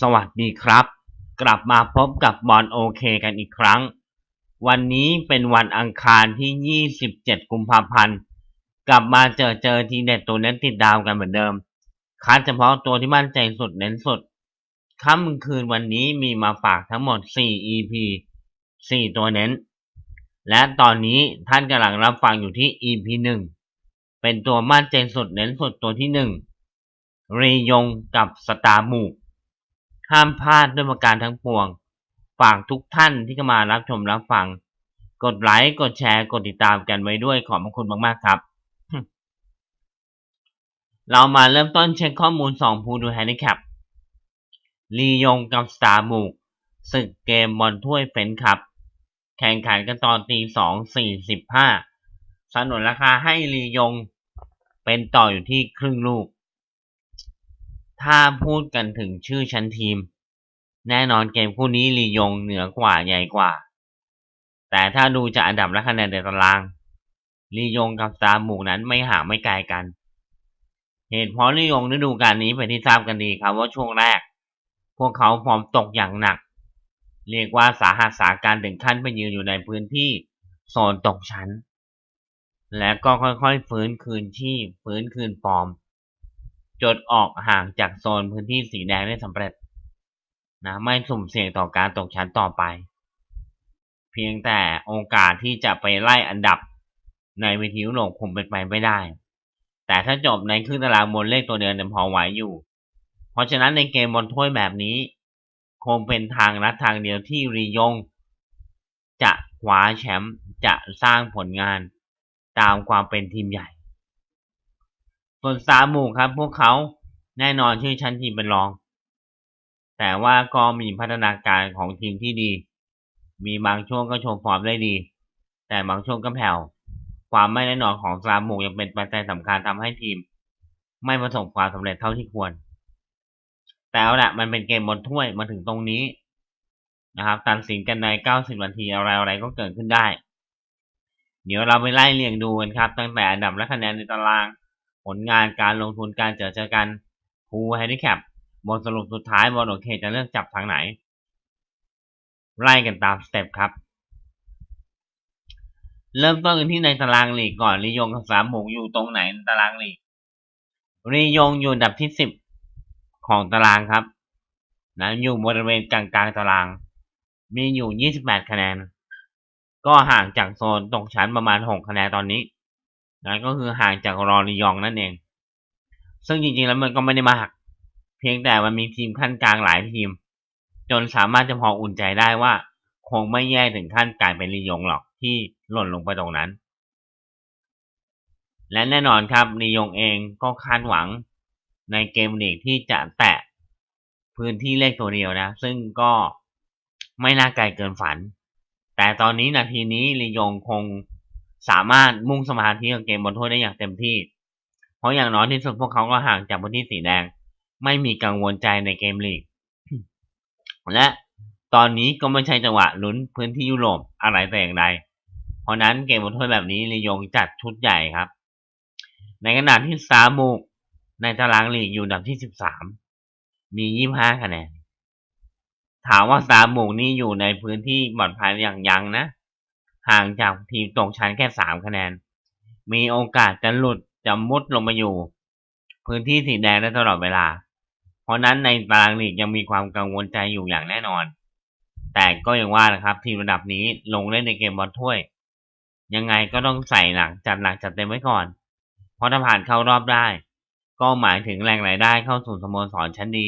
สวัสดีครับ กลับมาพบกับบอลโอเคกันอีกครั้ง วันนี้เป็นวันอังคารที่ 27 กุมภาพันธ์ กลับมาเจอเจอทีเด็ดตัวเน้นติดดาวกันเหมือนเดิม คัดเฉพาะตัวที่มั่นใจสุดเน้นสุดค่ำคืนวันนี้มีมาฝากทั้งหมด 4 EP 4 ตัวเน้น และตอนนี้ท่านกำลังรับฟังอยู่ที่ EP 1 เป็นตัวมั่นใจสุดเน้นสุดตัวที่1เรยงกับสตาร์มูก ห้ามพลาดด้วยประการทั้งปวง ฝากทุกท่านที่เข้ามารับชมรับฟัง กดไลค์ กดแชร์ กดติดตามกันไว้ด้วยขอบพระคุณมาก ๆ ครับ เรามาเริ่มต้นเช็คข้อมูล 2 ผู้ดูแฮนดิแคปลียงกับสตาร์มูกศึกเกมบอลถ้วยเฟนคับ แข่งขันกันตอนตีสองสี่สิบห้าสนนราคาให้ลียงเป็นต่ออยู่ที่ครึ่งลูก ถ้าพูดกันถึงชื่อชั้นทีม แน่นอนเกมคู่นี้ลียงเหนือกว่าใหญ่กว่า แต่ถ้าดูจากอันดับและคะแนนในตารางลียงกับสตาร์มูนั้นไม่ห่างไม่ไกลกัน เหตุเพราะลียงฤดูกาลนี้เป็นที่ทราบกันดีครับว่าช่วงแรก พวกเขาฟอร์มตกอย่างหนัก เรียกว่าสาหัสสาการถึงขั้นไปยืนอยู่ในพื้นที่โซนตกชั้น และก็ค่อยๆฟื้นคืนชีพฟื้นคืนฟอร์ม จดออกห่างจากโซนพื้นที่สีแดงได้สำเร็จนะไม่สุ่มเสี่ยงต่อการตกชั้นต่อไป เพียงแต่โอกาสที่จะไปไล่อันดับในวิทยุโลกคงเป็นไปไม่ได้ แต่ถ้าจบในครึ่งตารางบนเลขตัวเดียวเนี่ยพอไหวอยู่ เพราะฉะนั้นในเกมบอลถ้วยแบบนี้ คงเป็นทางลัดทางเดียวที่รียง จะคว้าแชมป์จะสร้างผลงานตามความเป็นทีมใหญ่ ส่วนสามหมู่ครับ พวกเขาแน่นอนชื่อชั้นทีมเป็นรอง แต่ว่าก็มีพัฒนาการของทีมที่ดี มีบางช่วงก็โชว์ฟอร์มได้ดี แต่บางช่วงก็แผ่ว ความไม่แน่นอนของสามหมู่ยังเป็นปัจจัยสำคัญทำให้ทีม ไม่ประสบความสำเร็จเท่าที่ควร แต่เอาละมันเป็นเกมบนถ้วยมาถึงตรงนี้นะครับตัดสินกันใน 90 นาทีอะไรอะไรก็เกิดขึ้นได้ เดี๋ยวเราไปไล่เรียงดูกันครับ ตั้งแต่อันดับและคะแนนในตาราง ผลงานการลงทุนการเจอเจอกันภูแฮนดิแคปบนสรุปสุดท้ายบอลโอเคจะเลือกจับทางไหน ไล่กันตามสเต็ปครับ เริ่มต้นกันที่ในตารางลีกก่อนรียงกับสามหมูอยู่ตรงไหนในตารางลีกรียงอยู่อันดับที่สิบของตารางครับนะอยู่บริเวณกลางกลางตาราง มีอยู่ 28 คะแนน ก็ห่างจากโซนตกชั้นประมาณ 6 คะแนนตอนนี้ นะก็คือห่างจากรอรียองนั่นเอง ซึ่งจริงๆแล้วมันก็ไม่ได้มาก เพียงแต่มันมีทีมขั้นกลางหลายทีม จนสามารถจะพออุ่นใจได้ว่า คงไม่แย่ถึงขั้นกลายเป็นรียองหรอกที่หล่นลงไปตรงนั้น และแน่นอนครับรียองเองก็คาดหวังในเกมลีกที่จะแตะพื้นที่เลขตัวเดียวนะ ซึ่งก็ไม่น่าไกลเกินฝัน แต่ตอนนี้นาทีนี้ลียงคง สามารถมุ่งสมาธิกับเกมบอลถ้วยได้อย่างเต็มที่ เพราะอย่างน้อยที่สุดพวกเขาก็ห่างจากพื้นที่สีแดง ไม่มีกังวลใจในเกมลีก และตอนนี้ก็ไม่ใช่จังหวะลุ้นพื้นที่ยุโรปอะไรแต่อย่างใด เพราะนั้นเกมบอลถ้วยแบบนี้ลียงจัดชุดใหญ่ครับ ในขณะที่ซามูกในตารางลีกอยู่อันดับที่สิบสามมียี่ห้าคะแนน ถามว่าสามหมู่นี้อยู่ในพื้นที่ปลอดภัยอย่างยังนะ ห่างจากทีมตกชั้นแค่สามคะแนน มีโอกาสจะหลุดจะมุดลงมาอยู่ พื้นที่สีแดงได้ตลอดเวลา เพราะนั้นในตารางลีกยังมีความกังวลใจอยู่อย่างแน่นอน แต่ก็ยังว่านะครับทีมระดับนี้ลงเล่นในเกมบอลถ้วย ยังไงก็ต้องใส่หนักจัดหนักจัดเต็มไว้ก่อน เพราะถ้าผ่านเข้ารอบได้ ก็หมายถึงแหล่งรายได้เข้าสู่สโมสรชั้นดี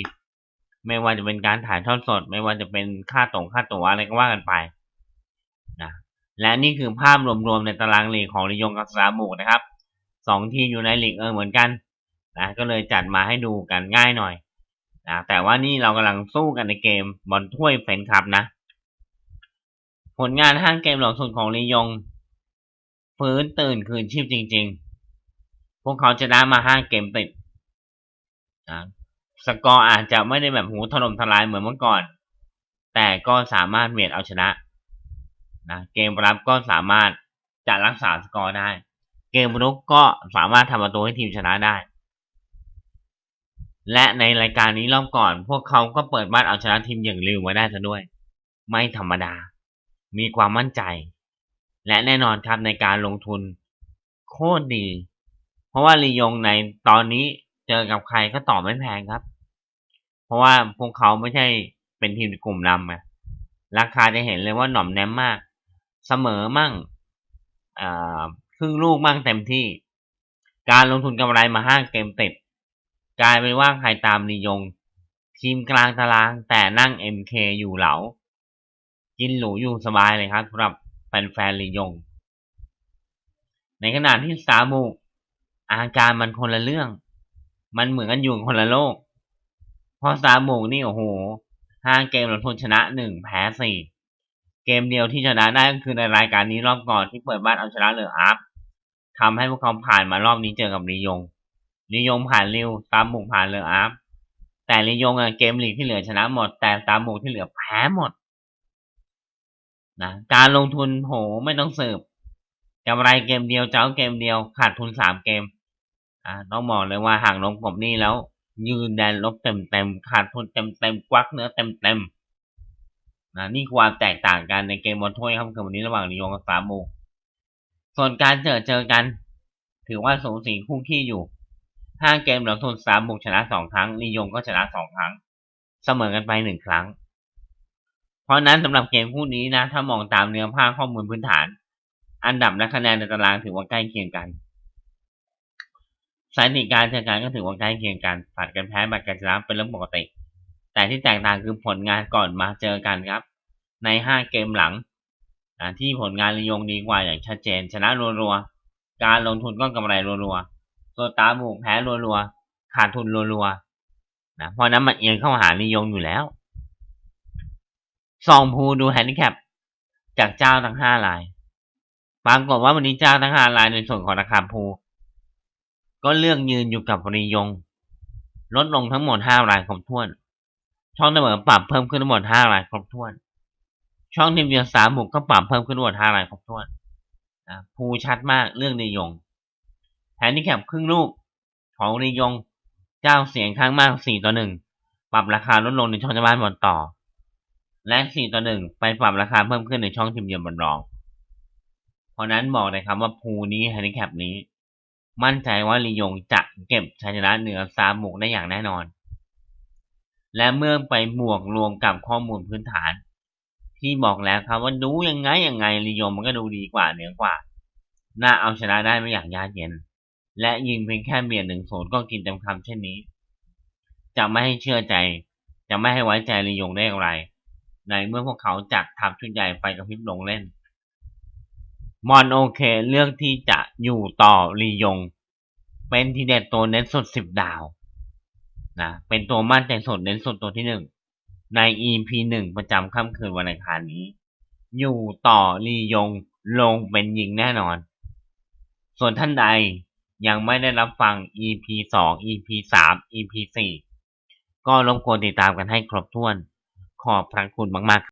ไม่ว่าจะเป็นการถ่ายทอดสด ไม่ว่าจะเป็นค่าตรงค่าตั๋วอะไรก็ว่ากันไป และนี่คือภาพรวมๆในตารางลีกของริยงกับสามูนะครับสองทีมอยู่ในลีกเออเหมือนกันนะก็เลยจัดมาให้ดูกันง่ายหน่อยนะแต่ว่านี่เรากำลังสู้กันในเกมบอลถ้วยเฟนคัพนะ ผลงานห้างเกมหลังสุดของริยงฟื้นตื่นคืนชีพจริง ๆ พวกเขาจะได้มาห้าเกมติดนะสกอร์อาจจะไม่ได้แบบหูถล่มทลายเหมือนเมื่อก่อน แต่ก็สามารถเวียดเอาชนะ นะเกมรับก็สามารถจะรักษาสกอร์ได้ เกมรุกก็สามารถทำประตูให้ทีมชนะได้ และในรายการนี้รอบก่อน พวกเขาก็เปิดบ้านเอาชนะทีมอย่างริวมาได้ซะด้วย ไม่ธรรมดา มีความมั่นใจ และแน่นอนครับในการลงทุน โคตรดี เพราะว่าลียงในตอนนี้เจอกับใครก็ต่อไม่แพงครับ เพราะว่าพวกเขาไม่ใช่เป็นทีมกลุ่มนำอะราคาจะเห็นเลยว่าหน่อมแนมมาก เสมอมั่งครึ่งลูกมั่งเต็มที่ การลงทุนกำไรมาห้าเกมติดกลายเป็นว่าใครตามลียง ทีมกลางตารางแต่นั่ง MK อยู่เหลา กินหรูอยู่สบายเลยครับสำหรับแฟนๆลียง ในขณะที่สามูกอาการมันคนละเรื่อง มันเหมือนกันอยู่คนละโลกพราะสามูกนี่โอ้โหห้าเกมลงทุนชนะหนึ่งแพ้สี่ เกมเดียวที่ชนะได้ก็คือในรายการนี้รอบก่อนที่เปิดบ้านเอาชนะเลออัพทำให้พวกเขาผ่านมารอบนี้เจอกับลียงลียงผ่านริวตามบุกผ่านเลออัพแต่ลียงอะเกมลีกที่เหลือชนะหมด แต่ตามบุกที่เหลือแพ้หมดนะการลงทุนโหไม่ต้องสืบกำไรเกมเดียวเจ้าเกมเดียวขาดทุนสามเกมอ่าต้องบอกเลยว่าห่างลงกบนี่แล้ว ยืนแดนลบเต็มเต็มขาดทุนเต็มเต็มควักเนื้อเต็มเต็ม นะนี่ความแตกต่างกันในเกมบอลถ้วยครับคือวันนี้ระหว่างลียงกับสามบุกส่วนการเจอเจอกัน ถือว่าสูสีคู่ขี้อยู่ห้าเกมเราทุนสามบุกชนะสองครั้งลียงก็ชนะสองครั้ง เสมอกันไปหนึ่งครั้ง เพราะนั้นสำหรับเกมคู่นี้นะ ถ้ามองตามเนื้อผ้าข้อมูลพื้นฐาน อันดับและคะแนนในตารางถือว่าใกล้เคียงกันสถิติการเจอกันก็ถือว่าใกล้เคียงกันผัดกันแพ้บัดกันชนะเป็นเรื่องปกติ แต่ที่แตกต่างคือผลงานก่อนมาเจอกันครับ ในห้าเกมหลังที่ผลงานลียงดีกว่าอย่างชัดเจน ชนะรัวๆ การลงทุนก็กำไรรัวๆตัวตาบุกแพ้รัวๆ ขาดทุนรัวๆนะเพราะนั้นมันเอียงเข้าหาลียงอยู่แล้วซองพูดูแฮนดิแคปจากเจ้าทั้งห้ารายปรากฏว่าวันนี้เจ้าทั้งห้ารายในส่วนของราคาพูก็เลือกยืนอยู่กับรียง ลดลงทั้งหมดห้ารายครบถ้วน ช่องเสมอปรับเพิ่มขึ้นทั้งหมดห้ารายครบถ้วน ช่องทีมเดียวสามบุกก็ปรับเพิ่มขึ้นทั้งหมดห้ารายครบถ้วนนะภูชัดมากเรื่องรียงแฮนดิแคปครึ่งลูกของรียงเจ้าเสียงข้างมากสี่ต่อหนึ่งปรับราคาลดลงในช่องจ้าบ้านบอลต่อ และสี่ต่อหนึ่งไปปรับราคาเพิ่มขึ้นในช่องทีมเยือนบอลรอง เพราะนั้นบอกเลยครับว่าภูนี้แฮนดิแคปนี้ มั่นใจว่าลียงจะเก็บชัยชนะเหนือซาบุกได้อย่างแน่นอน และเมื่อไปบวกรวมกับข้อมูลพื้นฐาน ที่บอกแล้วครับว่าดูยังไงยังไงลียงมันก็ดูดีกว่าเหนือกว่า น่าเอาชนะได้ไม่อย่างยากเย็น และยิงเพียงแค่เบียดหนึ่งศูนย์ก็กินเต็มคำเช่นนี้ จะไม่ให้เชื่อใจ จะไม่ให้ไว้ใจลียงได้อย่างไร ในเมื่อพวกเขาจากทำชุดใหญ่ไฟกระพริบลงเล่น มอนโอเคเลือกที่จะอยู่ต่อลียง เป็นทีเด็ดตัวเน้นสุดสิบดาวนะเป็นตัวมั่นใจสุดเน้นสุดตัวที่หนึ่ง ใน EP หนึ่งประจำค่ำคืนวันอังคารนี้ อยู่ต่อลียงลงเป็นยิงแน่นอน ส่วนท่านใดยังไม่ได้รับฟัง EP สอง EP สาม EP สี่ก็รบกวนติดตามกันให้ครบถ้วน ขอบพระคุณมาก ๆ